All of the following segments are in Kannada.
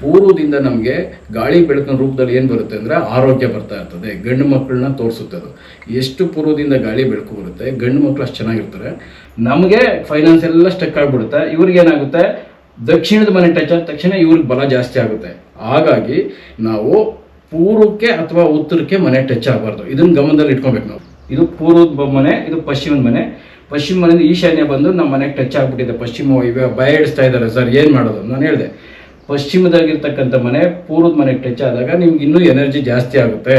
ಪೂರ್ವದಿಂದ ನಮಗೆ ಗಾಳಿ ಬೆಳಕಿನ ರೂಪದಲ್ಲಿ ಏನು ಬರುತ್ತೆ ಅಂದರೆ ಆರೋಗ್ಯ ಬರ್ತಾ ಇರ್ತದೆ, ಗಂಡು ಮಕ್ಕಳನ್ನ ತೋರಿಸುತ್ತೆ ಅದು. ಎಷ್ಟು ಪೂರ್ವದಿಂದ ಗಾಳಿ ಬೆಳಕು ಬರುತ್ತೆ, ಗಂಡು ಮಕ್ಕಳು ಅಷ್ಟು ಚೆನ್ನಾಗಿರ್ತಾರೆ. ನಮಗೆ ಫೈನಾನ್ಸ್ ಎಲ್ಲ ಸ್ಟಕ್ ಆಗಿಬಿಡುತ್ತೆ. ಇವ್ರಿಗೆ ಏನಾಗುತ್ತೆ? ದಕ್ಷಿಣದ ಮನೆ ಟಚ್ ಆದ ತಕ್ಷಣ ಇವ್ರಿಗೆ ಬಲ ಜಾಸ್ತಿ ಆಗುತ್ತೆ. ಹಾಗಾಗಿ ನಾವು ಪೂರ್ವಕ್ಕೆ ಅಥವಾ ಉತ್ತರಕ್ಕೆ ಮನೆ ಟಚ್ ಆಗಬಾರ್ದು. ಇದನ್ನ ಗಮನದಲ್ಲಿ ಇಟ್ಕೊಬೇಕು ನಾವು. ಇದು ಪೂರ್ವದ ಮನೆ, ಇದು ಪಶ್ಚಿಮದ ಮನೆ. ಪಶ್ಚಿಮ ಮನೆಯಿಂದ ಈಶಾನ್ಯ ಬಂದು ನಮ್ಮ ಮನೆಗೆ ಟಚ್ ಆಗಿಬಿಟ್ಟಿದೆ. ಪಶ್ಚಿಮ ಭಯ ಇಡಿಸ್ತಾ ಇದ್ದಾರೆ ಸರ್. ಏನು ಮಾಡೋದು? ನಾನು ಹೇಳಿದೆ. ಪಶ್ಚಿಮದಾಗಿರ್ತಕ್ಕಂಥ ಮನೆ, ಪೂರ್ವದ ಮನೆಗೆ ಟಚ್ ಆದಾಗ ನಿಮ್ಗೆ ಇನ್ನೂ ಎನರ್ಜಿ ಜಾಸ್ತಿ ಆಗುತ್ತೆ.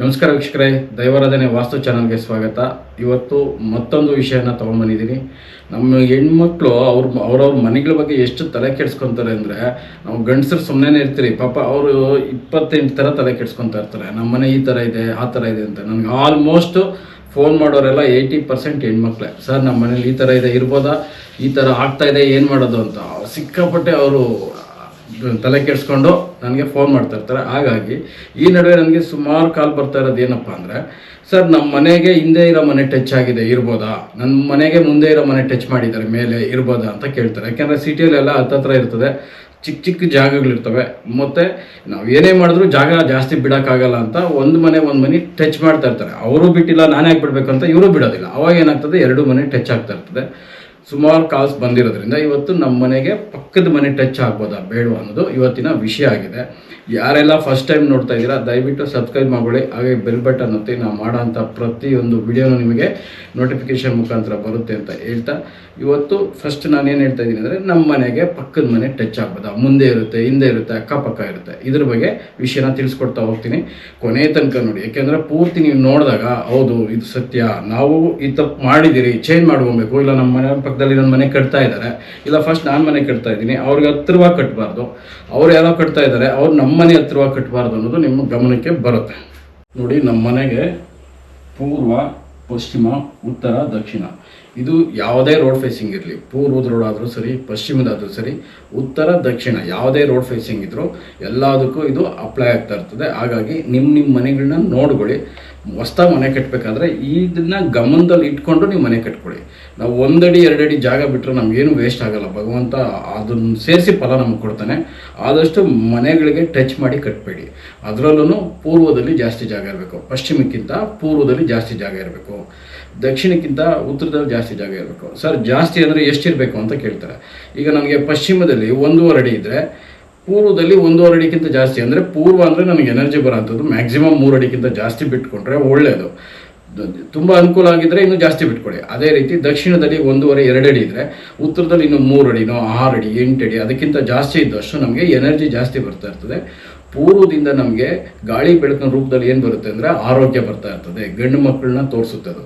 ನಮಸ್ಕಾರ ವೀಕ್ಷಕರೇ, ದೈವಾರಾಧನೆ ವಾಸ್ತು ಚಾನಲ್ಗೆ ಸ್ವಾಗತ. ಇವತ್ತು ಮತ್ತೊಂದು ವಿಷಯನ ತೊಗೊಂಬಂದಿದ್ದೀನಿ ನಮ್ಮ ಹೆಣ್ಮಕ್ಳು ಅವ್ರ ಅವ್ರವ್ರ ಮನೆಗಳ ಬಗ್ಗೆ ಎಷ್ಟು ತಲೆ ಕೆಡ್ಸ್ಕೊತಾರೆ ಅಂದರೆ, ನಾವು ಗಂಡಸರು ಸುಮ್ಮನೆ ಇರ್ತೀರಿ. ಪಾಪ ಅವರು ಇಪ್ಪತ್ತೆಂಟು ಥರ ತಲೆ ಕೆಡ್ಸ್ಕೊತಾ ಇರ್ತಾರೆ. ನಮ್ಮ ಮನೆ ಈ ಥರ ಇದೆ, ಆ ಥರ ಇದೆ ಅಂತ. ನನಗೆ ಆಲ್ಮೋಸ್ಟ್ ಫೋನ್ ಮಾಡೋರೆಲ್ಲ ಏಯ್ಟಿ ಪರ್ಸೆಂಟ್ ಹೆಣ್ಮಕ್ಳೇ. ಸರ್ ನಮ್ಮ ಮನೇಲಿ ಈ ಥರ ಇದೆ, ಇರ್ಬೋದಾ? ಈ ಥರ ಆಗ್ತಾ ಇದೆ, ಏನು ಮಾಡೋದು? ಅಂತ ಸಿಕ್ಕಾಪಟ್ಟೆ ಅವರು ತಲೆ ಕೆಡಿಸ್ಕೊಂಡು ನನಗೆ ಫೋನ್ ಮಾಡ್ತಾ ಇರ್ತಾರೆ. ಹಾಗಾಗಿ, ಈ ನಡುವೆ ನನಗೆ ಸುಮಾರು ಕಾಲ್ ಬರ್ತಾ ಇರೋದು ಏನಪ್ಪ ಅಂದರೆ, ಸರ್ ನಮ್ಮ ಮನೆಗೆ ಹಿಂದೆ ಇರೋ ಮನೆ ಟಚ್ ಆಗಿದೆ, ಇರ್ಬೋದಾ? ನನ್ನ ಮನೆಗೆ ಮುಂದೆ ಇರೋ ಮನೆ ಟಚ್ ಮಾಡಿದ್ದಾರೆ, ಮೇಲೆ ಇರ್ಬೋದಾ? ಅಂತ ಕೇಳ್ತಾರೆ. ಯಾಕೆಂದರೆ ಸಿಟಿಯಲ್ಲೆಲ್ಲ ಹತ್ತತ್ರ ಇರ್ತದೆ. ಚಿಕ್ಕ ಚಿಕ್ಕ ಜಾಗಗಳಿರ್ತವೆ. ಮತ್ತು ನಾವು ಏನೇ ಮಾಡಿದ್ರು ಜಾಗ ಜಾಸ್ತಿ ಬಿಡೋಕ್ಕಾಗಲ್ಲ ಅಂತ ಒಂದು ಮನೆ ಒಂದು ಮನೆ ಟಚ್ ಮಾಡ್ತಾ ಇರ್ತಾರೆ. ಅವರು ಬಿಟ್ಟಿಲ್ಲ, ನಾನೇ ಯಾಕೆ ಬಿಡಬೇಕು ಅಂತ ಇವರು ಬಿಡೋದಿಲ್ಲ. ಅವಾಗ ಏನಾಗ್ತದೆ? ಎರಡು ಮನೆ ಟಚ್ ಆಗ್ತಾ ಇರ್ತದೆ. ಸುಮಾರು ಕಾಲ್ಸ್ ಬಂದಿರೋದ್ರಿಂದ ಇವತ್ತು ನಮ್ಮ ಮನೆಗೆ ಪಕ್ಕದ ಮನೆ ಟಚ್ ಆಗ್ಬೋದಾ ಬೇಡವಾ ಅನ್ನೋದು ಇವತ್ತಿನ ವಿಷಯ ಆಗಿದೆ. ಯಾರೆಲ್ಲ ಫಸ್ಟ್ ಟೈಮ್ ನೋಡ್ತಾ ಇದ್ದೀರಾ, ದಯವಿಟ್ಟು ಸಬ್ಸ್ಕ್ರೈಬ್ ಮಾಡ್ಕೊಳ್ಳಿ. ಹಾಗೆ ಬೆಲ್ ಬಟನ್ ಒತ್ತಿ ನಾವು ಮಾಡೋಂಥ ಪ್ರತಿಯೊಂದು ವಿಡಿಯೋನು ನಿಮಗೆ ನೋಟಿಫಿಕೇಶನ್ ಮುಖಾಂತರ ಬರುತ್ತೆ ಅಂತ ಹೇಳ್ತಾ, ಇವತ್ತು ಫಸ್ಟ್ ನಾನು ಏನು ಹೇಳ್ತಾ ಇದ್ದೀನಿ ಅಂದರೆ ನಮ್ಮ ಮನೆಗೆ ಪಕ್ಕದ ಮನೆ ಟಚ್ ಆಗ್ಬೋದಾ? ಮುಂದೆ ಇರುತ್ತೆ, ಹಿಂದೆ ಇರುತ್ತೆ, ಅಕ್ಕಪಕ್ಕ ಇರುತ್ತೆ. ಇದ್ರ ಬಗ್ಗೆ ವಿಷಯನ ತಿಳಿಸ್ಕೊಡ್ತಾ ಹೋಗ್ತೀನಿ. ಕೊನೆ ತನಕ ನೋಡಿ, ಯಾಕೆಂದರೆ ಪೂರ್ತಿ ನೀವು ನೋಡಿದಾಗ, ಹೌದು, ಇದು ಸತ್ಯ. ನಾವು ಈ ತಪ್ಪು ಮಾಡಿದ್ದೀರಿ ಚೇಂಜ್ ಮಾಡ್ಕೊಬೇಕು. ಇಲ್ಲ, ನಮ್ಮ ಮನೆ ಪಕ್ಕದಲ್ಲಿ ನನ್ನ ಮನೆ ಕಟ್ತಾ ಇದ್ದಾರೆ ಇಲ್ಲ ಫಸ್ಟ್ ನಾನು ಮನೆ ಕಟ್ತಾ ಇದ್ದೀನಿ. ಅವ್ರಿಗೆ ಹತ್ತಿರವಾಗಿ ಕಟ್ಟಬಾರ್ದು ಅವ್ರು ಯಾರೋ ಕಟ್ತಾ ಇದ್ದಾರೆ ಅವ್ರು ನಮ್ಮ ಮನೆ ಹತ್ತಿರವಾಗಿ ಕಟ್ಟಬಾರ್ದು ಅನ್ನೋದು ನಿಮ್ಮ ಗಮನಕ್ಕೆ ಬರುತ್ತೆ. ನೋಡಿ ನಮ್ಮ ಮನೆಗೆ ಪೂರ್ವ, ಪಶ್ಚಿಮ, ಉತ್ತರ, ದಕ್ಷಿಣ. ಇದು ಯಾವುದೇ ರೋಡ್ ಫೇಸಿಂಗ್ ಇರಲಿ. ಪೂರ್ವದ ರೋಡ್ ಆದರೂ ಸರಿ, ಪಶ್ಚಿಮದಾದರೂ ಸರಿ, ಉತ್ತರ, ದಕ್ಷಿಣ ಯಾವುದೇ ರೋಡ್ ಫೇಸಿಂಗ್ ಇದ್ದರೂ ಎಲ್ಲದಕ್ಕೂ ಇದು ಅಪ್ಲೈ ಆಗ್ತಾ ಇರ್ತದೆ. ಹಾಗಾಗಿ ನಿಮ್ಮ ನಿಮ್ಮ ಮನೆಗಳನ್ನ ನೋಡ್ಕೊಳ್ಳಿ. ಹೊಸ್ದಾಗಿ ಮನೆ ಕಟ್ಟಬೇಕಾದ್ರೆ ಇದನ್ನ ಗಮನದಲ್ಲಿ ಇಟ್ಕೊಂಡು ನೀವು ಮನೆ ಕಟ್ಕೊಳ್ಳಿ ನಾವು ಒಂದಡಿ, ಎರಡಡಿ ಜಾಗ ಬಿಟ್ಟರೆ ನಮಗೇನು ವೇಸ್ಟ್ ಆಗಲ್ಲ. ಭಗವಂತ ಅದನ್ನು ಸೇರಿಸಿ ಫಲ ನಮಗೆ ಕೊಡ್ತಾನೆ. ಆದಷ್ಟು ಮನೆಗಳಿಗೆ ಟಚ್ ಮಾಡಿ ಕಟ್ಟಬೇಡಿ ಅದರಲ್ಲೂ ಪೂರ್ವದಲ್ಲಿ ಜಾಸ್ತಿ ಜಾಗ ಇರಬೇಕು. ಪಶ್ಚಿಮಕ್ಕಿಂತ ಪೂರ್ವದಲ್ಲಿ ಜಾಸ್ತಿ ಜಾಗ ಇರಬೇಕು. ದಕ್ಷಿಣಕ್ಕಿಂತ ಉತ್ತರದಲ್ಲಿ ಜಾಸ್ತಿ ಜಾಗ ಇರಬೇಕು. ಸರ್, ಜಾಸ್ತಿ ಅಂದರೆ ಎಷ್ಟಿರಬೇಕು ಅಂತ ಕೇಳ್ತಾರೆ. ಈಗ ನಮಗೆ ಪಶ್ಚಿಮದಲ್ಲಿ ಒಂದೂವರೆ ಅಡಿ ಇದ್ದರೆ ಪೂರ್ವದಲ್ಲಿ ಒಂದೂವರೆ ಅಡಿಗಿಂತ ಜಾಸ್ತಿ ಅಂದರೆ ಪೂರ್ವ ಅಂದರೆ ನನಗೆ ಎನರ್ಜಿ ಬರೋಂಥದ್ದು ಮ್ಯಾಕ್ಸಿಮಮ್ ಮೂರು ಅಡಿಗಿಂತ ಜಾಸ್ತಿ ಬಿಟ್ಕೊಂಡ್ರೆ ಒಳ್ಳೆಯದು ತುಂಬ ಅನುಕೂಲ ಆಗಿದ್ದರೆ ಇನ್ನೂ ಜಾಸ್ತಿ ಬಿಟ್ಕೊಳ್ಳಿ ಅದೇ ರೀತಿ ದಕ್ಷಿಣದಲ್ಲಿ ಒಂದೂವರೆ, ಎರಡು ಅಡಿ ಇದ್ದರೆ ಉತ್ತರದಲ್ಲಿ ಇನ್ನು ಮೂರು ಅಡಿನೋ ಆರು ಅಡಿ, ಎಂಟು ಅಡಿ ಅದಕ್ಕಿಂತ ಜಾಸ್ತಿ ಇದ್ದಷ್ಟು ನಮಗೆ ಎನರ್ಜಿ ಜಾಸ್ತಿ ಬರ್ತಾ ಇರ್ತದೆ. ಪೂರ್ವದಿಂದ ನಮಗೆ ಗಾಳಿ ಬೆಳಕಿನ ರೂಪದಲ್ಲಿ ಏನು ಬರುತ್ತೆ ಅಂದರೆ ಆರೋಗ್ಯ ಬರ್ತಾ ಇರ್ತದೆ. ಗಂಡು ಮಕ್ಕಳನ್ನ ತೋರಿಸುತ್ತೆ ಅದು.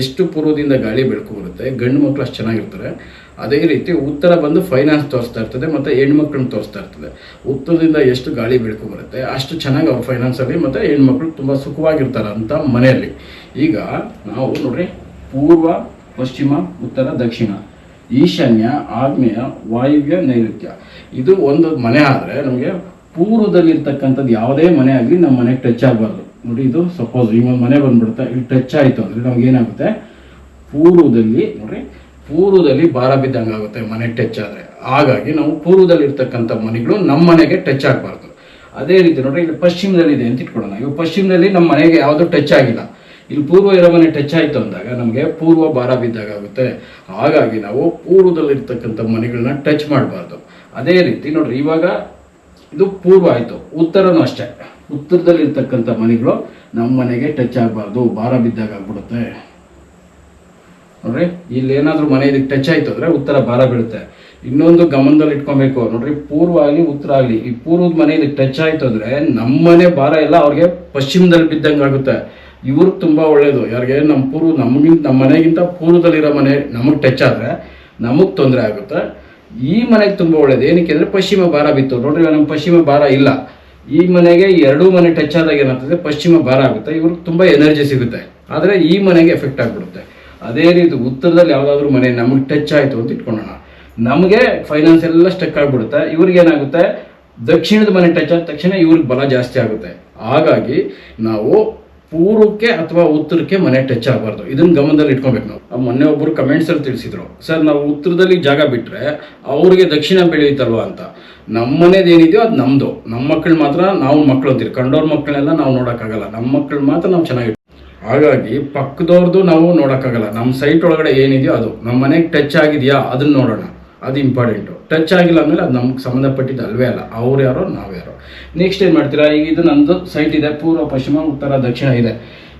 ಎಷ್ಟು ಪೂರ್ವದಿಂದ ಗಾಳಿ ಬೆಳಕು ಬರುತ್ತೆ, ಗಂಡು ಮಕ್ಕಳು ಅಷ್ಟು ಚೆನ್ನಾಗಿರ್ತಾರೆ. ಅದೇ ರೀತಿ ಉತ್ತರ ಬಂದು ಫೈನಾನ್ಸ್ ತೋರಿಸ್ತಾ ಇರ್ತದೆ, ಮತ್ತು ಹೆಣ್ಮಕ್ಳನ್ನ ತೋರಿಸ್ತಾ ಇರ್ತದೆ. ಉತ್ತರದಿಂದ ಎಷ್ಟು ಗಾಳಿ ಬೆಳಕು ಬರುತ್ತೆ, ಅಷ್ಟು ಚೆನ್ನಾಗಿ ಅವ್ರ ಫೈನಾನ್ಸಲ್ಲಿ ಮತ್ತು ಹೆಣ್ಮಕ್ಳು ತುಂಬ ಸುಖವಾಗಿರ್ತಾರೆ ಅಂತ ಮನೆಯಲ್ಲಿ. ಈಗ ನಾವು ನೋಡ್ರಿ, ಪೂರ್ವ, ಪಶ್ಚಿಮ, ಉತ್ತರ, ದಕ್ಷಿಣ, ಈಶಾನ್ಯ, ಆಗ್ನೇಯ, ವಾಯುವ್ಯ, ನೈಋತ್ಯ. ಇದು ಒಂದು ಮನೆ ಆದರೆ ನಮಗೆ ಪೂರ್ವದಲ್ಲಿರ್ತಕ್ಕಂಥದ್ದು ಯಾವುದೇ ಮನೆ ಆಗಲಿ ನಮ್ಮ ಮನೆಗೆ ಟಚ್ ಆಗಬಾರ್ದು. ನೋಡಿ, ಇದು ಸಪೋಸ್ ಈ ಮನೆ ಬಂದ್ಬಿಡುತ್ತೆ, ಇಲ್ಲಿ ಟಚ್ ಆಯಿತು ಅಂದರೆ ನಮಗೇನಾಗುತ್ತೆ ಪೂರ್ವದಲ್ಲಿ, ನೋಡ್ರಿ ಪೂರ್ವದಲ್ಲಿ ಭಾರ ಬಿದ್ದಂಗೆ ಆಗುತ್ತೆ ಮನೆ ಟಚ್ ಆದರೆ. ಹಾಗಾಗಿ ನಾವು ಪೂರ್ವದಲ್ಲಿ ಇರ್ತಕ್ಕಂಥ ಮನೆಗಳು ನಮ್ಮ ಮನೆಗೆ ಟಚ್ ಆಗಬಾರ್ದು. ಅದೇ ರೀತಿ ನೋಡ್ರಿ, ಇಲ್ಲಿ ಪಶ್ಚಿಮದಲ್ಲಿ ಇದೆ ಅಂತ ಇಟ್ಕೊಳ್ಳೋಣ. ಇವಾಗ ಪಶ್ಚಿಮದಲ್ಲಿ ನಮ್ಮ ಮನೆಗೆ ಯಾವುದೂ ಟಚ್ ಆಗಿಲ್ಲ. ಇಲ್ಲಿ ಪೂರ್ವ ಇರೋ ಮನೆ ಟಚ್ ಆಯಿತು ಅಂದಾಗ ನಮಗೆ ಪೂರ್ವ ಭಾರ ಬಿದ್ದಾಗ ಆಗುತ್ತೆ. ಹಾಗಾಗಿ ನಾವು ಪೂರ್ವದಲ್ಲಿರ್ತಕ್ಕಂಥ ಮನೆಗಳನ್ನ ಟಚ್ ಮಾಡಬಾರ್ದು. ಅದೇ ರೀತಿ ನೋಡ್ರಿ, ಇವಾಗ ಇದು ಪೂರ್ವ ಆಯಿತು. ಉತ್ತರನೂ ಅಷ್ಟೇ. ಉತ್ತರದಲ್ಲಿ ಇರ್ತಕ್ಕಂಥ ಮನೆಗಳು ನಮ್ಮ ಮನೆಗೆ ಟಚ್ ಆಗಬಾರ್ದು. ಭಾರ ಬಿದ್ದಾಗ ಆಗ್ಬಿಡುತ್ತೆ. ನೋಡ್ರಿ, ಇಲ್ಲಿ ಏನಾದರೂ ಮನೆ ಇದಕ್ಕೆ ಟಚ್ ಆಯಿತು ಅಂದ್ರೆ ಉತ್ತರ ಭಾರ ಬೀಳುತ್ತೆ. ಇನ್ನೊಂದು ಗಮನದಲ್ಲಿ ಇಟ್ಕೊಬೇಕು, ನೋಡ್ರಿ ಪೂರ್ವ ಆಗಲಿ ಉತ್ತರ ಆಗಲಿ. ಈ ಪೂರ್ವದ ಮನೆ ಇದಕ್ಕೆ ಟಚ್ ಆಯಿತು ಅಂದ್ರೆ ನಮ್ಮನೆ ಭಾರ ಎಲ್ಲ ಅವ್ರಿಗೆ ಪಶ್ಚಿಮದಲ್ಲಿ ಬಿದ್ದಂಗೆ ಆಗುತ್ತೆ. ಇವ್ರಿಗೆ ತುಂಬಾ ಒಳ್ಳೇದು. ಯಾರಿಗೆ? ನಮ್ಮ ಪೂರ್ವ ನಮಗಿಂತ ನಮ್ಮ ಮನೆಗಿಂತ ಪೂರ್ವದಲ್ಲಿರೋ ಮನೆ ನಮಗೆ ಟಚ್ ಆದ್ರೆ ನಮಗೆ ತೊಂದರೆ ಆಗುತ್ತೆ. ಈ ಮನೆಗೆ ತುಂಬಾ ಒಳ್ಳೇದು. ಏನಕ್ಕೆ ಅಂದ್ರೆ ಪಶ್ಚಿಮ ಭಾರ ಬಿತ್ತು. ನೋಡ್ರಿ ನಮ್ಮ ಪಶ್ಚಿಮ ಭಾರ ಇಲ್ಲ. ಈ ಮನೆಗೆ ಎರಡೂ ಮನೆ ಟಚ್ ಆದಾಗ ಏನಾಗ್ತದೆ? ಪಶ್ಚಿಮ ಭಾರ ಆಗುತ್ತೆ. ಇವ್ರಿಗೆ ತುಂಬಾ ಎನರ್ಜಿ ಸಿಗುತ್ತೆ. ಆದರೆ ಈ ಮನೆಗೆ ಎಫೆಕ್ಟ್ ಆಗ್ಬಿಡುತ್ತೆ. ಅದೇ ರೀತಿ ಉತ್ತರದಲ್ಲಿ ಯಾವುದಾದ್ರೂ ಮನೆ ನಮಗೆ ಟಚ್ ಆಯಿತು ಅಂತ ಇಟ್ಕೊಳ್ಳೋಣ ನಮಗೆ ಫೈನಾನ್ಸ್ ಎಲ್ಲ ಸ್ಟಕ್ ಆಗಿಬಿಡುತ್ತೆ. ಇವ್ರಿಗೆ ಏನಾಗುತ್ತೆ? ದಕ್ಷಿಣದ ಮನೆ ಟಚ್ ಆದ ತಕ್ಷಣ ಇವ್ರಿಗೆ ಬಲ ಜಾಸ್ತಿ ಆಗುತ್ತೆ. ಹಾಗಾಗಿ ನಾವು ಪೂರ್ವಕ್ಕೆ ಅಥವಾ ಉತ್ತರಕ್ಕೆ ಮನೆ ಟಚ್ ಆಗಬಾರ್ದು. ಇದನ್ನ ಗಮನದಲ್ಲಿ ಇಟ್ಕೊಬೇಕು ನಾವು. ಮೊನ್ನೆ ಒಬ್ಬರು ಕಮೆಂಟ್ಸಲ್ಲಿ ತಿಳಿಸಿದ್ರು. ಸರ್, ನಾವು ಉತ್ತರದಲ್ಲಿ ಜಾಗ ಬಿಟ್ರೆ ಅವ್ರಿಗೆ ದಕ್ಷಿಣ ಬೆಳೆಯುತ್ತಲ್ವಾ ಅಂತ. ನಮ್ಮ ಮನೇದು ಏನಿದೆಯೋ ಅದು ನಮ್ಮದು ನಮ್ಮ ಮಕ್ಕಳು ಮಾತ್ರ ನಾವು ಮಕ್ಕಳು ಅಂತೀರಿ. ಕಂಡೋರ್ ಮಕ್ಕಳನ್ನೆಲ್ಲ ನಾವು ನೋಡೋಕ್ಕಾಗಲ್ಲ. ನಮ್ಮ ಮಕ್ಕಳು ಮಾತ್ರ ನಾವು ಚೆನ್ನಾಗಿ ಹಾಗಾಗಿ ಪಕ್ಕದವ್ರದ್ದು ನಾವು ನೋಡೋಕ್ಕಾಗಲ್ಲ. ನಮ್ಮ ಸೈಟ್ ಒಳಗಡೆ ಏನಿದೆಯೋ ಅದು. ನಮ್ಮ ಮನೆಗೆ ಟಚ್ ಆಗಿದೆಯಾ ಅದನ್ನ ನೋಡೋಣ. ಅದು ಇಂಪಾರ್ಟೆಂಟು ಟಚ್ ಆಗಿಲ್ಲ ಅಂದ್ರೆ ಅದು ನಮ್ಗೆ ಸಂಬಂಧಪಟ್ಟಿದ್ದು ಅಲ್ವೇ ಅಲ್ಲ. ಅವ್ರು ಯಾರೋ, ನಾವೇ ಯಾರೋ. ನೆಕ್ಸ್ಟ್ ಏನು ಮಾಡ್ತೀರಾ? ಈಗ ಇದು ನಂದು ಸೈಟ್ ಇದೆ. ಪೂರ್ವ, ಪಶ್ಚಿಮ, ಉತ್ತರ, ದಕ್ಷಿಣ ಇದೆ.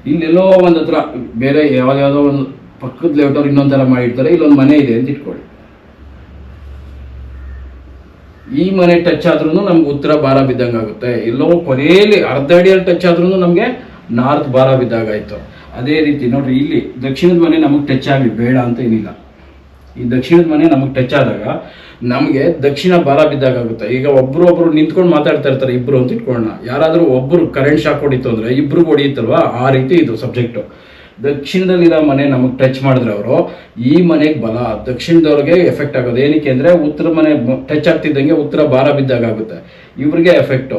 ಇಲ್ಲೆಲ್ಲೋ ಒಂದು ಹತ್ರ, ಬೇರೆ ಯಾವ್ದಾವುದೋ ಒಂದು ಪಕ್ಕದ ಲೇಔಟವ್ರು ಇನ್ನೊಂದು ಥರ ಮಾಡಿರ್ತಾರೆ. ಇಲ್ಲೊಂದು ಮನೆ ಇದೆ ಅಂತ ಇಟ್ಕೊಳ್ಳಿ. ಈ ಮನೆ ಟಚ್ ಆದ್ರೂ ನಮ್ಗೆ ಉತ್ತರ ಭಾರ ಬಿದ್ದಂಗೆ ಆಗುತ್ತೆ ಎಲ್ಲೋ ಕೊನೆಯಲ್ಲಿ ಅರ್ಧ ಅಡಿಯಲ್ಲಿ ಟಚ್ ಆದ್ರೂ ನಮಗೆ ನಾರ್ತ್ ಬಾರ ಬಿದ್ದಾಗ ಆಯ್ತು. ಅದೇ ರೀತಿ ನೋಡ್ರಿ, ಇಲ್ಲಿ ದಕ್ಷಿಣದ ಮನೆ ನಮಗೆ ಟಚ್ ಆಗಲಿ, ಬೇಡ ಅಂತ ಏನಿಲ್ಲ. ಈ ದಕ್ಷಿಣದ ಮನೆ ನಮಗೆ ಟಚ್ ಆದಾಗ ನಮಗೆ ದಕ್ಷಿಣ ಭಾರ ಬಿದ್ದಾಗ ಆಗುತ್ತೆ. ಈಗ ಒಬ್ರು ಒಬ್ರು ನಿಂತ್ಕೊಂಡು ಮಾತಾಡ್ತಾ ಇರ್ತಾರೆ, ಇಬ್ರು ಅಂತ ಇಟ್ಕೊಳ್ಳೋಣ. ಯಾರಾದರೂ ಒಬ್ರು ಕರೆಂಟ್ ಶಾಕ್ ಹೊಡಿತು ಅಂದ್ರೆ ಇಬ್ರು ಹೊಡಿಯುತ್ತಲ್ವಾ? ಆ ರೀತಿ ಇದು ಸಬ್ಜೆಕ್ಟು ದಕ್ಷಿಣದಲ್ಲಿರೋ ಮನೆ ನಮಗೆ ಟಚ್ ಮಾಡಿದ್ರೆ ಅವರು, ಈ ಮನೆಗೆ ಬಲ. ದಕ್ಷಿಣದವ್ರಿಗೆ ಎಫೆಕ್ಟ್ ಆಗೋದು. ಏನಕ್ಕೆ ಅಂದರೆ ಉತ್ತರ ಮನೆ ಟಚ್ ಆಗ್ತಿದ್ದಂಗೆ ಉತ್ತರ ಬಾರ ಬಿದ್ದಾಗ ಆಗುತ್ತೆ. ಇವ್ರಿಗೆ ಎಫೆಕ್ಟು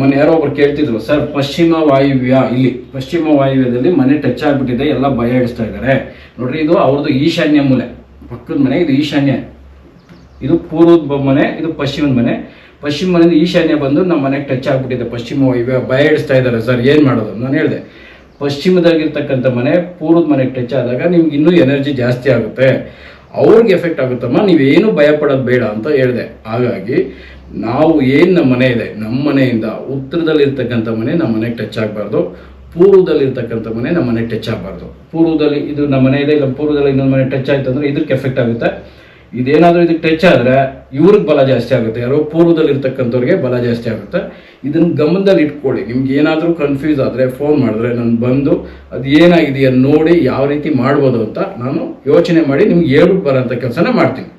ಮನೆ ಯಾರೋ ಒಬ್ರು ಕೇಳ್ತಿದ್ರು, ಸರ್, ಪಶ್ಚಿಮ ವಾಯುವ್ಯ, ಇಲ್ಲಿ ಪಶ್ಚಿಮ ವಾಯುವ್ಯದಲ್ಲಿ ಮನೆ ಟಚ್ ಆಗಿಬಿಟ್ಟಿದೆ, ಎಲ್ಲ ಭಯ ಇಡಿಸ್ತಾ ಇದ್ದಾರೆ. ನೋಡ್ರಿ, ಇದು ಅವ್ರದ್ದು ಈಶಾನ್ಯ ಮೂಲೆ. ಪಕ್ಕದ ಮನೆ, ಇದು ಈಶಾನ್ಯ. ಇದು ಪೂರ್ವದ ಮನೆ, ಇದು ಪಶ್ಚಿಮದ ಮನೆ. ಪಶ್ಚಿಮ ಮನೆಯಿಂದ ಈಶಾನ್ಯ ಬಂದು ನಮ್ಮ ಮನೆಗೆ ಟಚ್ ಆಗಿಬಿಟ್ಟಿದೆ, ಪಶ್ಚಿಮ ವಾಯುವ್ಯ, ಭಯ ಇಡಿಸ್ತಾ ಇದ್ದಾರೆ, ಸರ್, ಏನು ಮಾಡೋದು? ನಾನು ಹೇಳಿದೆ, ಪಶ್ಚಿಮದಾಗಿರ್ತಕ್ಕಂಥ ಮನೆ, ಪೂರ್ವದ ಮನೆಗೆ ಟಚ್ ಆದಾಗ ನಿಮ್ಗೆ ಇನ್ನೂ ಎನರ್ಜಿ ಜಾಸ್ತಿ ಆಗುತ್ತೆ. ಅವ್ರಿಗೆ ಎಫೆಕ್ಟ್ ಆಗುತ್ತಮ್ಮ, ನೀವೇನು ಭಯ ಪಡೋದು ಬೇಡ ಅಂತ ಹೇಳಿದೆ. ಹಾಗಾಗಿ ನಾವು ಏನು ನಮ್ಮ ಮನೆ ಇದೆ, ನಮ್ಮ ಮನೆಯಿಂದ ಉತ್ತರದಲ್ಲಿರ್ತಕ್ಕಂಥ ಮನೆ ನಮ್ಮ ಮನೆಗೆ ಟಚ್ ಆಗಬಾರ್ದು. ಪೂರ್ವದಲ್ಲಿರ್ತಕ್ಕಂಥ ಮನೆ ನಮ್ಮ ಮನೆಗೆ ಟಚ್ ಆಗಬಾರ್ದು. ಪೂರ್ವದಲ್ಲಿ ಇದು ನಮ್ಮ ಮನೆ ಇದೆ, ಇಲ್ಲ ಪೂರ್ವದಲ್ಲಿ ಇನ್ನೊಂದು ಮನೆ ಟಚ್ ಆಯ್ತು ಅಂದ್ರೆ ಇದಕ್ಕೆ ಎಫೆಕ್ಟ್ ಆಗುತ್ತೆ. ಇದೇನಾದರೂ ಇದಕ್ಕೆ ಟಚ್ ಆದರೆ ಇವ್ರಿಗೆ ಬಲ ಜಾಸ್ತಿ ಆಗುತ್ತೆ. ಯಾರೋ ಪೂರ್ವದಲ್ಲಿ ಇರ್ತಕ್ಕಂಥವ್ರಿಗೆ ಬಲ ಜಾಸ್ತಿ ಆಗುತ್ತೆ. ಇದನ್ನ ಗಮನದಲ್ಲಿ ಇಟ್ಕೊಳ್ಳಿ. ನಿಮ್ಗೆ ಏನಾದರೂ ಕನ್ಫ್ಯೂಸ್ ಆದರೆ ಫೋನ್ ಮಾಡಿದ್ರೆ ನಾನು ಬಂದು ಅದು ಏನಾಗಿದೆಯಾ ನೋಡಿ ಯಾವ ರೀತಿ ಮಾಡ್ಬೋದು ಅಂತ ನಾನು ಯೋಚನೆ ಮಾಡಿ ನಿಮ್ಗೆ ಹೇಳ್ಬಿಟ್ಟು ಬರೋಂಥ ಕೆಲಸನ ಮಾಡ್ತೀನಿ.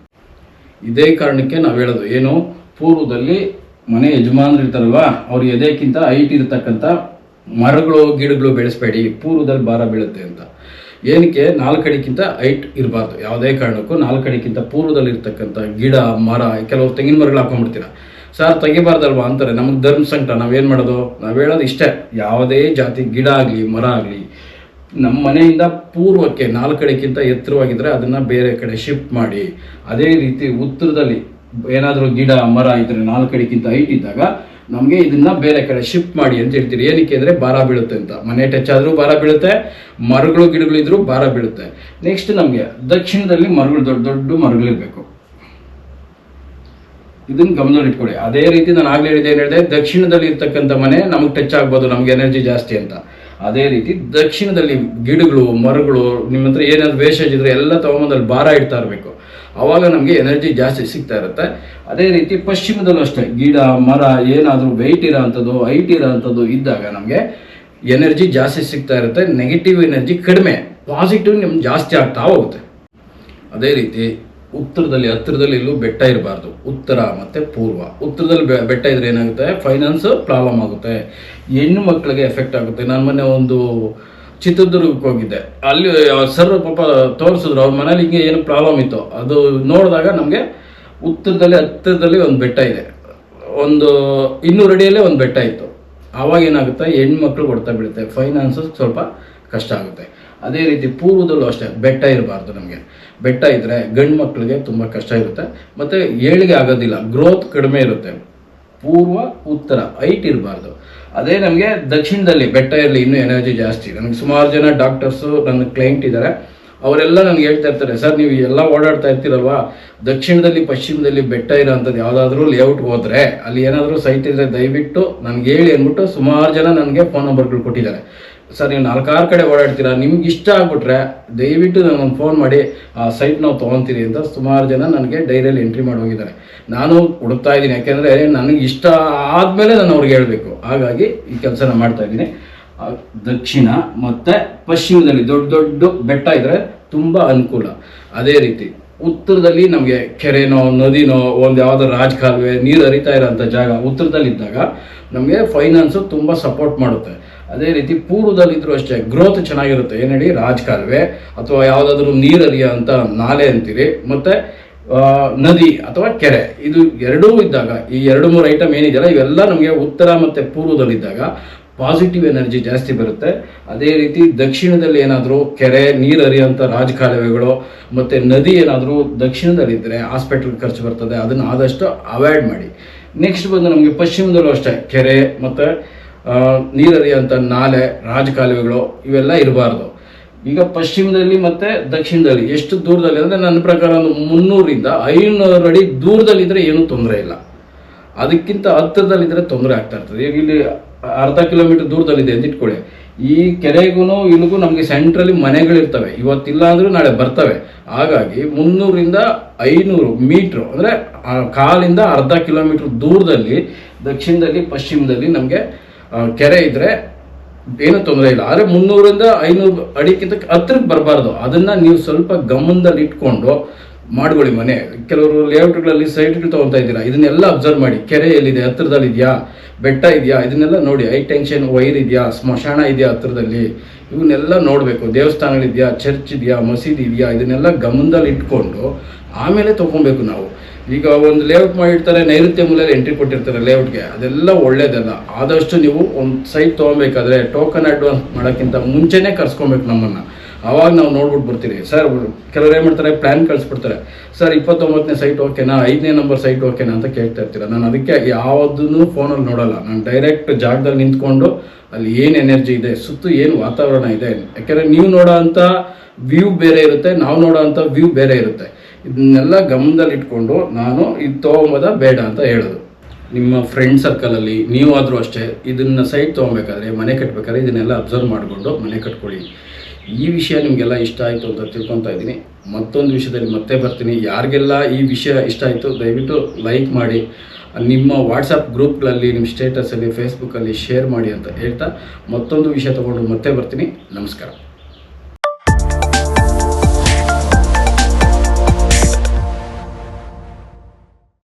ಇದೇ ಕಾರಣಕ್ಕೆ ನಾವು ಹೇಳೋದು ಏನು? ಪೂರ್ವದಲ್ಲಿ ಮನೆ ಯಜಮಾನರು ಇರ್ತಾರಲ್ವಾ, ಅವ್ರ ಎದೆಕ್ಕಿಂತ ಹೈಟ್ ಇರತಕ್ಕಂಥ ಮರಗಳು, ಗಿಡಗಳು ಬೆಳೆಸಬೇಡಿ, ಪೂರ್ವದಲ್ಲಿ ಭಾರ ಬೀಳುತ್ತೆ ಅಂತ. ಏನಕ್ಕೆ? ನಾಲ್ಕಡಿಕ್ಕಿಂತ ಹೈಟ್ ಇರಬಾರ್ದು. ಯಾವುದೇ ಕಾರಣಕ್ಕೂ ನಾಲ್ಕಡಿಕ್ಕಿಂತ ಪೂರ್ವದಲ್ಲಿ ಇರ್ತಕ್ಕಂಥ ಗಿಡ, ಮರ ಕೆಲವು ತೆಂಗಿನ ಮರಗಳು ಹಾಕೊಂಡ್ಬಿಡ್ತೀರ. ಸರ್, ತೆಗಿಬಾರ್ದಲ್ವಾ ಅಂತಾರೆ. ನಮಗೆ ಧರ್ಮ ಸಂಕಟ, ನಾವೇನು ಮಾಡೋದು? ನಾವು ಹೇಳೋದು ಇಷ್ಟೇ. ಯಾವುದೇ ಜಾತಿ ಗಿಡ ಆಗಲಿ, ಮರ ಆಗಲಿ ನಮ್ಮ ಮನೆಯಿಂದ ಪೂರ್ವಕ್ಕೆ ನಾಲ್ಕಡೆಕ್ಕಿಂತ ಎತ್ತರವಾಗಿದ್ದರೆ ಅದನ್ನು ಬೇರೆ ಕಡೆ ಶಿಫ್ಟ್ ಮಾಡಿ, ಅದೇ ರೀತಿ ಉತ್ತರದಲ್ಲಿ ಏನಾದರೂ ಗಿಡ, ಮರ ಇದ್ರೆ ನಾಲ್ಕಡೆಕ್ಕಿಂತ ಹೈಟ್ ಇದ್ದಾಗ ನಮಗೆ ಇದನ್ನ ಬೇರೆ ಕಡೆ ಶಿಫ್ಟ್ ಮಾಡಿ ಅಂತ ಹೇಳ್ತೀರಿ. ಏನಕ್ಕೆ ಅಂದರೆ ಭಾರ ಬೀಳುತ್ತೆ ಅಂತ. ಮನೆ ಟಚ್ ಆದರೂ ಭಾರ ಬೀಳುತ್ತೆ, ಮರಗಳು ಗಿಡಗಳಿದ್ರೂ ಭಾರ ಬೀಳುತ್ತೆ. ನೆಕ್ಸ್ಟ್ ನಮಗೆ ದಕ್ಷಿಣದಲ್ಲಿ ಮರಗಳು, ದೊಡ್ಡ ದೊಡ್ಡ ಮರಗಳಿರಬೇಕು. ಇದನ್ನ ಗಮನದಲ್ಲಿ ಇಟ್ಕೊಳ್ಳಿ. ಅದೇ ರೀತಿ ನಾನು ಆಗ್ಲೇ ಹೇಳಿದೆ ಏನು ಹೇಳಿದೆ, ದಕ್ಷಿಣದಲ್ಲಿ ಇರ್ತಕ್ಕಂಥ ಮನೆ ನಮಗೆ ಟಚ್ ಆಗ್ಬೋದು, ನಮ್ಗೆ ಎನರ್ಜಿ ಜಾಸ್ತಿ ಅಂತ. ಅದೇ ರೀತಿ ದಕ್ಷಿಣದಲ್ಲಿ ಗಿಡಗಳು, ಮರಗಳು ನಿಮ್ಮ ಹತ್ರ ಏನಾದ್ರು ವೇಸ್ಟೇಜ್ ಇದ್ರೆ ಎಲ್ಲ ತಗೊಂಬಂದಲ್ಲಿ ಭಾರ ಇಡ್ತಾ ಇರಬೇಕು. ಅವಾಗ ನಮಗೆ ಎನರ್ಜಿ ಜಾಸ್ತಿ ಸಿಗ್ತಾ ಇರುತ್ತೆ. ಅದೇ ರೀತಿ ಪಶ್ಚಿಮದಲ್ಲೂ ಅಷ್ಟೇ, ಗಿಡ, ಮರ, ಏನಾದರೂ ವೆಯ್ಟ್ ಇರೋ ಅಂಥದ್ದು ಹೈಟ್ ಇರೋ ಅಂಥದ್ದು ಇದ್ದಾಗ ನಮಗೆ ಎನರ್ಜಿ ಜಾಸ್ತಿ ಸಿಗ್ತಾ ಇರುತ್ತೆ. ನೆಗೆಟಿವ್ ಎನರ್ಜಿ ಕಡಿಮೆ ಪಾಸಿಟಿವ್ ನಿಮ್ಗೆ ಜಾಸ್ತಿ ಆಗ್ತಾ ಹೋಗುತ್ತೆ. ಅದೇ ರೀತಿ ಉತ್ತರದಲ್ಲಿ, ಹತ್ತಿರದಲ್ಲಿ ಎಲ್ಲೂ ಬೆಟ್ಟ ಇರಬಾರ್ದು. ಉತ್ತರ ಮತ್ತು ಪೂರ್ವ. ಉತ್ತರದಲ್ಲಿ ಬೆಟ್ಟ ಇದ್ರೆ ಏನಾಗುತ್ತೆ? ಫೈನಾನ್ಸ್ ಪ್ರಾಬ್ಲಮ್ ಆಗುತ್ತೆ. ಹೆಣ್ಣು ಮಕ್ಕಳಿಗೆ ಎಫೆಕ್ಟ್ ಆಗುತ್ತೆ. ನಾನು ಮೊನ್ನೆ ಒಂದು ಚಿತ್ರದುರ್ಗಕ್ಕೆ ಹೋಗಿದ್ದೆ. ಅಲ್ಲಿ ಸರ್ ಪಾಪ ತೋರಿಸಿದ್ರು, ಅವ್ರ ಮನೇಲಿ ಹಿಂಗೆ ಏನು ಪ್ರಾಬ್ಲಮ್ ಇತ್ತು. ಅದು ನೋಡಿದಾಗ ನಮಗೆ ಉತ್ತರದಲ್ಲಿ, ಹತ್ತಿರದಲ್ಲಿ ಒಂದು ಬೆಟ್ಟ ಇದೆ. ಒಂದು ಇನ್ನೂರು ಅಡಿಯಲ್ಲೇ ಒಂದು ಬೆಟ್ಟ ಇತ್ತು. ಆವಾಗ ಏನಾಗುತ್ತೆ, ಹೆಣ್ಮಕ್ಳು ಕೊಡ್ತಾ ಬಿಡುತ್ತೆ ಫೈನಾನ್ಸ್ ಸ್ವಲ್ಪ ಕಷ್ಟ ಆಗುತ್ತೆ. ಅದೇ ರೀತಿ ಪೂರ್ವದಲ್ಲೂ ಅಷ್ಟೇ, ಬೆಟ್ಟ ಇರಬಾರ್ದು ನಮಗೆ. ಬೆಟ್ಟ ಇದ್ದರೆ ಗಂಡು ಮಕ್ಕಳಿಗೆ ತುಂಬ ಕಷ್ಟ ಇರುತ್ತೆ. ಮತ್ತು ಏಳಿಗೆ ಆಗೋದಿಲ್ಲ ಗ್ರೋತ್ ಕಡಿಮೆ ಇರುತ್ತೆ. ಪೂರ್ವ, ಉತ್ತರ ಹೈಟ್ ಇರಬಾರ್ದು. ಅದೇ ನಮಗೆ ದಕ್ಷಿಣದಲ್ಲಿ ಬೆಟ್ಟ ಇರಲಿ ಇನ್ನೂ ಎನರ್ಜಿ ಜಾಸ್ತಿ ನನಗೆ ಸುಮಾರು ಜನ ಡಾಕ್ಟರ್ಸು ನನ್ನ ಕ್ಲೈಂಟ್ ಇದ್ದಾರೆ ಅವರೆಲ್ಲ ನನಗೆ ಹೇಳ್ತಾ ಇರ್ತಾರೆ, ಸರ್, ನೀವು ಎಲ್ಲ ಓಡಾಡ್ತಾ ಇರ್ತೀರಲ್ವಾ? ದಕ್ಷಿಣದಲ್ಲಿ, ಪಶ್ಚಿಮದಲ್ಲಿ ಬೆಟ್ಟ ಇರೋಂಥದ್ದು ಯಾವುದಾದ್ರೂ ಲೇಔಟ್ ಹೋದರೆ, ಅಲ್ಲಿ ಏನಾದರೂ ಸೈಟ್ ಇದ್ದರೆ ದಯವಿಟ್ಟು ನನಗೆ ಹೇಳಿ ಅಂದ್ಬಿಟ್ಟು ಸುಮಾರು ಜನ ನನಗೆ ಫೋನ್ ನಂಬರ್ಗಳು ಕೊಟ್ಟಿದ್ದಾರೆ. ಸರ್, ನೀವು ನಾಲ್ಕಾರು ಕಡೆ ಓಡಾಡ್ತೀರಾ? ನಿಮ್ಗೆ ಇಷ್ಟ ಆಗ್ಬಿಟ್ರೆ ದಯವಿಟ್ಟು ನನಗೊಂದು ಫೋನ್ ಮಾಡಿ, ಆ ಸೈಟ್ ನಾವು ತೊಗೊತೀರಿ ಅಂತ ಸುಮಾರು ಜನ ನನಗೆ ಡೈರಿಯಲ್ಲಿ ಎಂಟ್ರಿ ಮಾಡಿ ಹೋಗಿದ್ದಾರೆ. ನಾನು ಹುಡುಕ್ತಾ ಇದ್ದೀನಿ, ಯಾಕೆಂದರೆ ನನಗೆ ಇಷ್ಟ ಆದಮೇಲೆ ನಾನು ಅವ್ರಿಗೆ ಹೇಳಬೇಕು. ಹಾಗಾಗಿ ಈ ಕೆಲಸನ ಮಾಡ್ತಾ ಇದ್ದೀನಿ. ದಕ್ಷಿಣ ಮತ್ತು ಪಶ್ಚಿಮದಲ್ಲಿ ದೊಡ್ಡ ದೊಡ್ಡ ಬೆಟ್ಟ ಇದ್ದರೆ ತುಂಬ ಅನುಕೂಲ. ಅದೇ ರೀತಿ ಉತ್ತರದಲ್ಲಿ ನಮಗೆ ಕೆರೆನೋ, ನದಿನೋ, ಒಂದು ಯಾವುದೋ ರಾಜಕಾಲುವೆ, ನೀರು ಹರಿತಾ ಇರೋಂಥ ಜಾಗ ಉತ್ತರದಲ್ಲಿದ್ದಾಗ ನಮಗೆ ಫೈನಾನ್ಸು ತುಂಬ ಸಪೋರ್ಟ್ ಮಾಡುತ್ತೆ. ಅದೇ ರೀತಿ ಪೂರ್ವದಲ್ಲಿದ್ದರೂ ಅಷ್ಟೇ ಗ್ರೋತ್ ಚೆನ್ನಾಗಿರುತ್ತೆ. ಏನು ಹೇಳಿ ರಾಜಕಾಲುವೆ, ಅಥವಾ ಯಾವುದಾದ್ರೂ ನೀರು ಹರಿಯೋ ಅಂತ ನಾಲೆ ಅಂತೀರಿ. ಮತ್ತು ನದಿ ಅಥವಾ ಕೆರೆ. ಇದು ಎರಡೂ ಇದ್ದಾಗ, ಈ ಎರಡು ಮೂರು ಐಟಮ್ ಏನಿದೆಯಲ್ಲ, ಇವೆಲ್ಲ ನಮಗೆ ಉತ್ತರ ಮತ್ತು ಪೂರ್ವದಲ್ಲಿದ್ದಾಗ ಪಾಸಿಟಿವ್ ಎನರ್ಜಿ ಜಾಸ್ತಿ ಬರುತ್ತೆ. ಅದೇ ರೀತಿ ದಕ್ಷಿಣದಲ್ಲಿ ಏನಾದರೂ ಕೆರೆ ನೀರು ಹರಿಯುವಂಥ ರಾಜಕಾಲುವೆಗಳು, ಮತ್ತು ನದಿ ಏನಾದರೂ ದಕ್ಷಿಣದಲ್ಲಿದ್ದರೆ ಹಾಸ್ಪಿಟಲ್ ಖರ್ಚು ಬರ್ತದೆ. ಅದನ್ನು ಆದಷ್ಟು ಅವಾಯ್ಡ್ ಮಾಡಿ. ನೆಕ್ಸ್ಟ್ ಬಂದು ನಮಗೆ ಪಶ್ಚಿಮದಲ್ಲೂ ಅಷ್ಟೇ, ಕೆರೆ, ಮತ್ತು ನೀರು ಹರಿಯುವಂಥ ನಾಲೆ, ರಾಜಕಾಲುವೆಗಳು ಇವೆಲ್ಲ ಇರಬಾರ್ದು. ಈಗ ಪಶ್ಚಿಮದಲ್ಲಿ ಮತ್ತೆ ದಕ್ಷಿಣದಲ್ಲಿ ಎಷ್ಟು ದೂರದಲ್ಲಿ ಅಂದರೆ ನನ್ನ ಪ್ರಕಾರ ಒಂದು ಮುನ್ನೂರಿಂದ ಐನೂರು ಅಡಿ ದೂರದಲ್ಲಿದ್ದರೆ ಏನೂ ತೊಂದರೆ ಇಲ್ಲ. ಅದಕ್ಕಿಂತ ಹತ್ತಿರದಲ್ಲಿದ್ದರೆ ತೊಂದರೆ ಆಗ್ತಾ ಇರ್ತದೆ. ಈಗ ಇಲ್ಲಿ ಅರ್ಧ ಕಿಲೋಮೀಟರ್ ದೂರದಲ್ಲಿದೆ ಅಂತ ಇಟ್ಕೊಳ್ಳಿ. ಈ ಕೆರೆಗೂ ಇಲ್ಲಿಗೂ ನಮಗೆ ಸೆಂಟ್ರಲ್ಲಿ ಮನೆಗಳಿರ್ತವೆ. ಇವತ್ತಿಲ್ಲ ಅಂದ್ರೂ ನಾಳೆ ಬರ್ತವೆ. ಹಾಗಾಗಿ ಮುನ್ನೂರಿಂದ ಐನೂರು ಮೀಟ್ರು ಅಂದರೆ ಕಾಲಿಂದ ಅರ್ಧ ಕಿಲೋಮೀಟರ್ ದೂರದಲ್ಲಿ, ದಕ್ಷಿಣದಲ್ಲಿ, ಪಶ್ಚಿಮದಲ್ಲಿ ನಮಗೆ ಕೆರೆ ಇದ್ರೆ ಏನು ತೊಂದರೆ ಇಲ್ಲ. ಆದರೆ ಮುನ್ನೂರಿಂದ ಐನೂರು ಅಡಿಗಿಂತ ಹತ್ರಕ್ಕೆ ಬರಬಾರ್ದು. ಅದನ್ನು ನೀವು ಸ್ವಲ್ಪ ಗಮನದಲ್ಲಿ ಇಟ್ಕೊಂಡು ಮಾಡ್ಕೊಳ್ಳಿ ಮನೆ. ಕೆಲವರು ಲೇಔಟ್ಗಳಲ್ಲಿ ಸೈಟ್ಗಳು ತೊಗೊತಾ ಇದ್ದೀರಾ? ಇದನ್ನೆಲ್ಲ ಅಬ್ಸರ್ವ್ ಮಾಡಿ. ಕೆರೆ ಎಲ್ಲಿದೆ? ಹತ್ರದಲ್ಲಿ ಇದೆಯಾ? ಬೆಟ್ಟ ಇದೆಯಾ? ಇದನ್ನೆಲ್ಲ ನೋಡಿ. ಹೈ ಟೆನ್ಷನ್, ವೈರ್ ಇದೆಯಾ? ಸ್ಮಶಾನ ಇದೆಯಾ ಹತ್ರದಲ್ಲಿ? ಇವನ್ನೆಲ್ಲ ನೋಡಬೇಕು. ದೇವಸ್ಥಾನಗಳಿದೆಯಾ ಚರ್ಚ್ ಇದೆಯಾ? ಮಸೀದಿ ಇದೆಯಾ? ಇದನ್ನೆಲ್ಲ ಗಮನದಲ್ಲಿ ಇಟ್ಕೊಂಡು ಆಮೇಲೆ ತೊಗೊಬೇಕು ನಾವು. ಈಗ ಒಂದು ಲೇಔಟ್ ಮಾಡಿರ್ತಾರೆ, ನೈಋತ್ಯ ಮೂಲೆಯಲ್ಲಿ ಎಂಟ್ರಿ ಕೊಟ್ಟಿರ್ತಾರೆ ಲೇಔಟ್ಗೆ ಅದೆಲ್ಲ ಒಳ್ಳೇದಲ್ಲ. ಆದಷ್ಟು ನೀವು ಒಂದು ಸೈಟ್ ತೊಗೊಬೇಕಾದ್ರೆ ಟೋಕನ್ ಅಡ್ವಾನ್ಸ್ ಮಾಡೋಕ್ಕಿಂತ ಮುಂಚೆನೇ ಕರ್ಸ್ಕೊಬೇಕು ನಮ್ಮನ್ನು. ಅವಾಗ ನಾವು ನೋಡ್ಬಿಟ್ಟು ಬರ್ತೀರಿ ಸರ್ ಕೆಲವರು ಏನು ಮಾಡ್ತಾರೆ? ಪ್ಲ್ಯಾನ್ ಕಳಿಸ್ಬಿಡ್ತಾರೆ. ಸರ್ ಇಪ್ಪತ್ತೊಂಬತ್ತನೇ ಸೈಟ್ ಓಕೆನಾ? ಐದನೇ ನಂಬರ್ ಸೈಟ್ ಓಕೆನಾ ಅಂತ ಕೇಳ್ತಾ ಇರ್ತೀರ? ನಾನು ಅದಕ್ಕೆ ಯಾವುದನ್ನು ಫೋನಲ್ಲಿ ನೋಡಲ್ಲ. ನಾನು ಡೈರೆಕ್ಟ್ ಜಾಗದಲ್ಲಿ ನಿಂತ್ಕೊಂಡು ಅಲ್ಲಿ ಏನು ಎನರ್ಜಿ ಇದೆ, ಸುತ್ತು ಏನು ವಾತಾವರಣ ಇದೆ. ಯಾಕೆಂದರೆ ನೀವು ನೋಡೋ ವ್ಯೂ ಬೇರೆ ಇರುತ್ತೆ, ನಾವು ನೋಡೋ ವ್ಯೂ ಬೇರೆ ಇರುತ್ತೆ. ಇದನ್ನೆಲ್ಲ ಗಮನದಲ್ಲಿ ಇಟ್ಕೊಂಡು ನಾನು ಇದು ತೊಗೊಂಬೋದ ಬೇಡ ಅಂತ ಹೇಳೋದು. ನಿಮ್ಮ ಫ್ರೆಂಡ್ ಸರ್ಕಲಲ್ಲಿ ನೀವಾದರೂ ಅಷ್ಟೇ ಇದನ್ನು ಸೈಟ್ ತೊಗೊಬೇಕಾದ್ರೆ, ಮನೆ ಕಟ್ಟಬೇಕಾದ್ರೆ ಇದನ್ನೆಲ್ಲ ಅಬ್ಸರ್ವ್ ಮಾಡಿಕೊಂಡು ಮನೆ ಕಟ್ಕೊಳ್ಳಿ. ಈ ವಿಷಯ ನಿಮಗೆಲ್ಲ ಇಷ್ಟ ಆಯಿತು ಅಂತ ತಿಳ್ಕೊತಾ ಇದ್ದೀನಿ. ಮತ್ತೊಂದು ವಿಷಯದಲ್ಲಿ ಮತ್ತೆ ಬರ್ತೀನಿ. ಯಾರಿಗೆಲ್ಲ ಈ ವಿಷಯ ಇಷ್ಟ ಆಯಿತು, ದಯವಿಟ್ಟು ಲೈಕ್ ಮಾಡಿ. ನಿಮ್ಮ ವಾಟ್ಸಪ್ ಗ್ರೂಪ್ಗಳಲ್ಲಿ ನಿಮ್ಮ ಸ್ಟೇಟಸಲ್ಲಿ ಫೇಸ್ಬುಕ್ಕಲ್ಲಿ ಶೇರ್ ಮಾಡಿ ಅಂತ ಹೇಳ್ತಾ ಮತ್ತೊಂದು ವಿಷಯ ತೊಗೊಂಡು ಮತ್ತೆ ಬರ್ತೀನಿ. ನಮಸ್ಕಾರ.